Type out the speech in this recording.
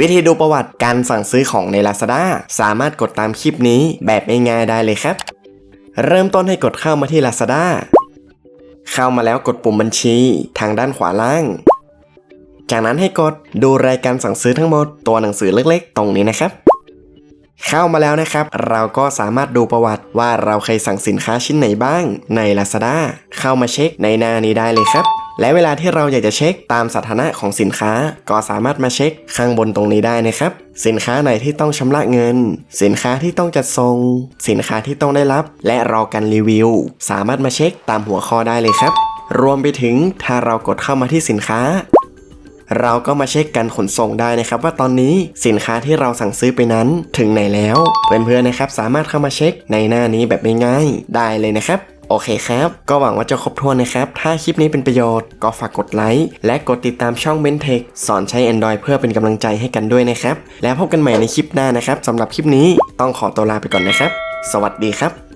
วิธีดูประวัติการสั่งซื้อของใน Lazada สามารถกดตามคลิปนี้แบบง่ายๆได้เลยครับ เริ่มต้นให้กดเข้ามาที่ Lazada เข้ามาแล้วกดปุ่มบัญชีทางด้านขวาล่าง จากนั้นให้กดดูรายการสั่งซื้อทั้งหมดตัวหนังสือเล็กๆ ตรงนี้นะครับ เข้ามาแล้วนะครับ เราก็สามารถดูประวัติว่าเราเคยสั่งสินค้าชิ้นไหนบ้างใน Lazada เข้ามาเช็คในหน้านี้ได้เลยครับ และเวลาที่เราอยากจะเช็คตามสถานะของสินค้า ก็สามารถมาเช็คข้างบนตรงนี้ได้นะครับ สินค้าไหนที่ต้องชำระเงิน สินค้าที่ต้องจัดส่ง สินค้าที่ต้องได้รับ และรอการรีวิว สามารถมาเช็คตามหัวข้อได้เลยครับ รวมไปถึงถ้าเรากดเข้ามาที่สินค้า เราก็มาเช็คการขนส่งได้นะครับ ว่าตอนนี้สินค้าที่เราสั่งซื้อไปนั้นถึงไหนแล้ว เพื่อนๆนะครับสามารถเข้ามาเช็คในหน้านี้แบบง่ายๆได้เลยนะครับ โอเคครับ ก็หวังว่าจะครบถ้วนนะครับ ถ้าคลิปนี้เป็นประโยชน์ก็ฝากกดไลค์และกดติดตามช่อง b e n t e c h สอนใช้ Android เพื่อเป็นกำลังใจให้กันด้วยนะครับ แล้วพบกันใหม่ในคลิปหน้านะครับสำหรับคลิปนี้ต้องขอตัวลาไปก่อนนะครับ สวัสดีครับ